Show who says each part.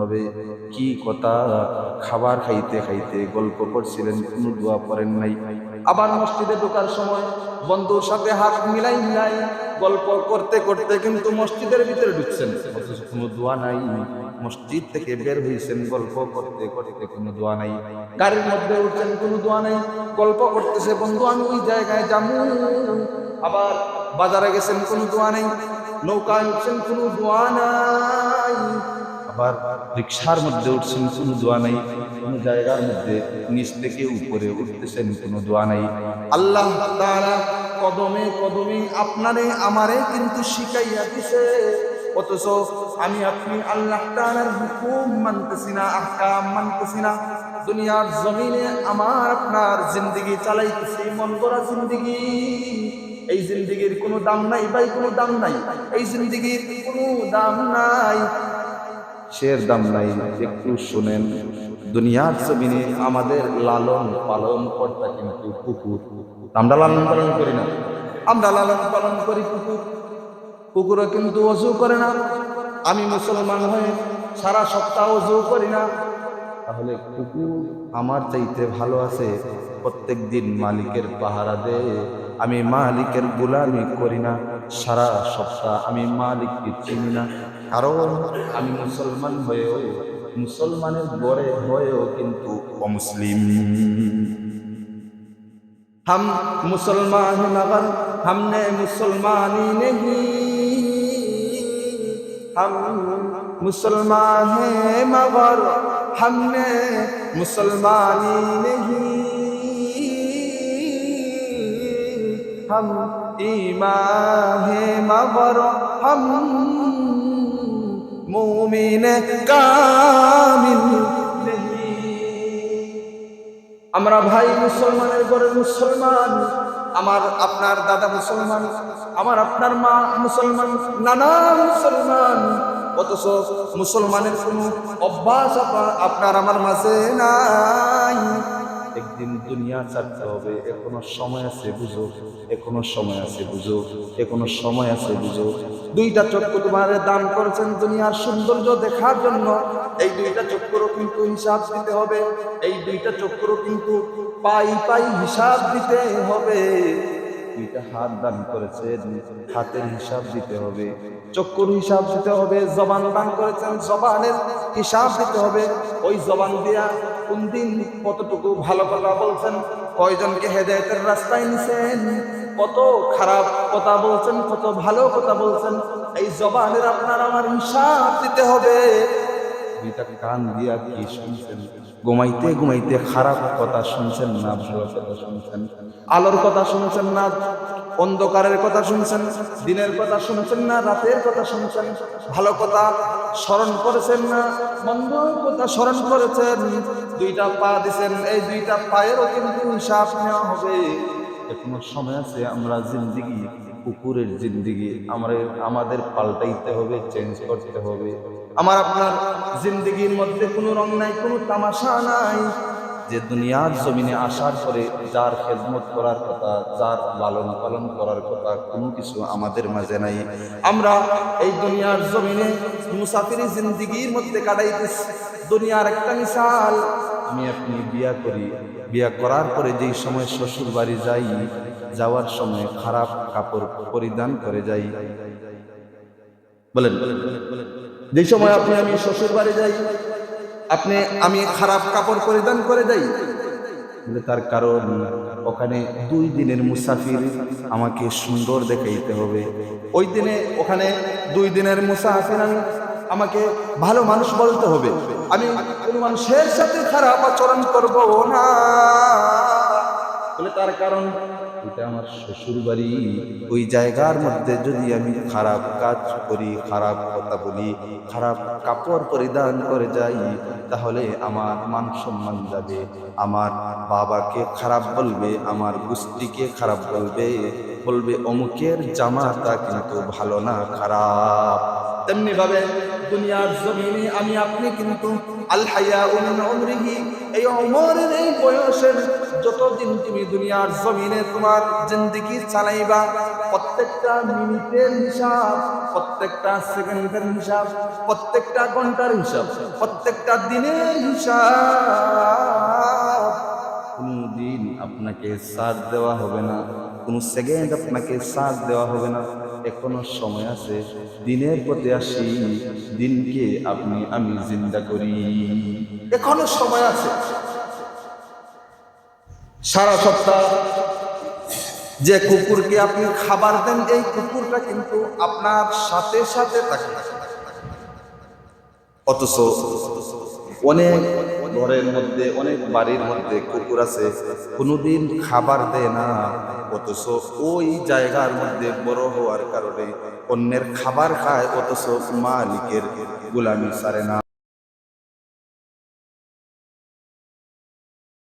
Speaker 1: হবে। কি কথা? খাবার খাইতে খাইতে গল্প করছিলেন, কোনো দোয়া পড়েন নাই। আবার মসজিদে ঢোকার সময় বন্ধুর সাথে হাত মিলাই মিলাই গল্প করতে করতে কিন্তু মসজিদের ভিতরে ঢুকছেন। কোনো দোয়া নাই। মসজিদ থেকে বের হয়েছেন গল্প করতে করতে কোনো দোয়া নাই। গাড়ির মধ্যে উঠছেন, কোনো দোয়া নাই। গল্প করতেছে, বন্ধু, আমি ওই জায়গায় যাব। আবার বাজারে গেছেন, কোনো দোয়া নেই। নৌকায় উঠছেন, কোনো দোয়া নাই। আবার রিক্সার মধ্যে উঠছেন, কোনো দোয়া নাই। কোনো জায়গার মধ্যে নিচ থেকে উপরে উঠতেছেন, কোনো দোয়া নাই। আল্লাহ তাআলা কদমে কদমে আপনারে আমারে কিন্তু শিখাইয়া দিছে। অথচ আমি আপনি আল্লাহ তাআলার হুকুম মানতেছি না, আহকাম মানতেছি না। দুনিয়ার জমিনে আমার আপনার জিন্দগি চালাইতেছি, মন করা জিন্দগি। এই জিন্দগির কোনো দাম নাই ভাই, কোনো দাম নাই। এই জিন্দগির কোনো দাম নাই। শের দাম নাই, একটু শুনেন। দুনিয়ার জমিনে আমাদের লালন পালন কর্তা কিন্তু কুকুর? আমরা লালন পালন করি না। আমরা লালন পালন করি কুকুর। কুকুরও কিন্তু অজু করে না। আমি মুসলমান হয়ে সারা সপ্তাহ অজু করি না। তাহলে কুকুর আমার চাইতে ভালো আছে? প্রত্যেক দিন মালিকের পাহারা দে আমি মালিকের গোলামি করি না। সারা সপ্তাহ আমি মালিককে চিনি না। কারণ আমি মুসলমান হয়েও মুসলমানের গড়ে হয়েও কিন্তু অমুসলিম। হাম মুসলমান মগর হামনে মুসলমানি নেহি। হাম মুসলমান হে মগর হামনে মুসলমানি নেহি। হাম ইমাম হে মাবর হম মুমিন কামিল আমরা ভাই মুসলমানের ঘরে মুসলমান, আমার আপনার দাদা মুসলমান, আমার আপনার মা মুসলমান, নানা মুসলমান। অথচ মুসলমানের কোনো অভ্যাস আপনার আমার মাঝে নাই। একদিন দুনিয়া ছাড়তে হবে এখনও সময় আছে বুঝো এখনও সময় আছে বুঝো এখনও সময় আছে বুঝো। দুইটা চক্ষু তোমার দান করেছেন দুনিয়ার সৌন্দর্য দেখার জন্য, এই দুইটা চক্করও কিন্তু হিসাব দিতে হবে, এই দুইটা চক্ষুরও কিন্তু পাই পাই হিসাব দিতে হবে। দুইটা হাত দান করেছেন হাতের হিসাব দিতে হবে, চক্ষুর হিসাব দিতে হবে, জবান দান করেছেন, জবানের হিসাব দিতে হবে। ওই জবান দিয়া কোন দিন কতটুকু ভালো কথা বলছেন, কয়জনকে হেদায়তের রাস্তায় নিছেন, কত খারাপ কথা বলছেন, কত ভালো কথা বলছেন, এই জবানের আপনার আমার হিসাব দিতে হবে। দুইটা কান দিয়া কি শুনছেন? ঘুমাইতে ঘুমাইতে খারাপ কথা শুনছেন না ভালো কথা শুনছেন? আলোর কথা শুনছেন না, অন্ধকারের কথা শুনছেন, দিনের কথা শুনছেন না, রাতের কথা শুনছেন, ভালো কথা স্মরণ করেছেন না, মন্দ কথা স্মরণ করেছেন, দুইটা পা দিছেন, এই দুইটা পায়েরও কিন্তু হিসাব নেওয়া হবে। এখনও সময় আছে আমরা জিন্দিগি কুকুরের জিন্দিগি আমরা, আমাদের পাল্টাইতে হবে চেঞ্জ করতে হবে। আমার আপনার জিন্দিগির মধ্যে কোনো রং নাই, কোনো তামাশা নাই। যে দুনিয়ার জমিনে আসার পরে যার খেদমত করার কথা, যার লালন পালন করার কথা, কোনো কিছু আমাদের মাঝে নাই। আমরা এই দুনিয়ার জমিনে মুসাফিরি জিন্দিগির মধ্যে কাটাইতেছি। দুনিয়ার একটা মিসাল আমি আপনি বিয়া করি। বিয়া করার পরে যেই সময় শ্বশুর বাড়ি যাই, যাওয়ার সময় খারাপ কাপড় পরিধান করে যাই। বলেন, যেই সময় আপনি আমি শ্বশুর বাড়ি যাই, আপনি আমি খারাপ কাপড় পরিধান করে যাই তার কারণ, ওখানে দুই দিনের মুসাফির আমাকে সুন্দর দেখাইতে হবে। ওই দিনে ওখানে দুই দিনের মুসাফির আমি আমাকে ভালো মানুষ বলতে হবে। আমি কোনো মানুষের সাথে খারাপ আচরণ করব না। বলে তার কারণ এটা আমার শ্বশুর বাড়ি। ওই জায়গার মধ্যে যদি আমি খারাপ কাজ করি খারাপ কথা বলি খারাপ কাপড় পরিধান করে যাই তাহলে আমার মান সম্মান যাবে। আমার বাবাকে খারাপ বলবে আমার গোষ্ঠীকে খারাপ বলবে। বলবে অমুকের জামাটা কিন্তু ভালো না খারাপ। তেমনি ভাবে দুনিয়ার জমিনে আমি আপনি কিন্তু আল হায়া এই অমরের এই বয়সের যতদিন তুমি দুনিয়ার জমিনে তোমার জিন্দগি চালাইবা, প্রত্যেকটা মিনিটের হিসাব, প্রত্যেকটা সেকেন্ডের হিসাব, প্রত্যেকটা ঘণ্টার হিসাব, প্রত্যেকটা দিনের হিসাব। কোনদিন আপনাকে সাথ দেওয়া হবে না, কোনো সেকেন্ড আপনাকে সাথ দেওয়া হবে না। এখনও সময় আছে, দিনের পথে আসি, দিনকে আপনি আমি জিন্দা করি। এখনও সময় আছে। সারা সপ্তাহ যে কুকুরকে আপনি খাবার দেন, এই কুকুরটা কিন্তু আপনার সাথে সাথে থাকে। অথচ অনেক ঘরের মধ্যে, অনেক বাড়ির মধ্যে কুকুর আছে, কোনোদিন খাবার দেয় না, অথচ ওই জায়গার মধ্যে বড় হওয়ার কারণে অন্যের খাবার খায়, অথচ মালিকের গোলামি সারে না।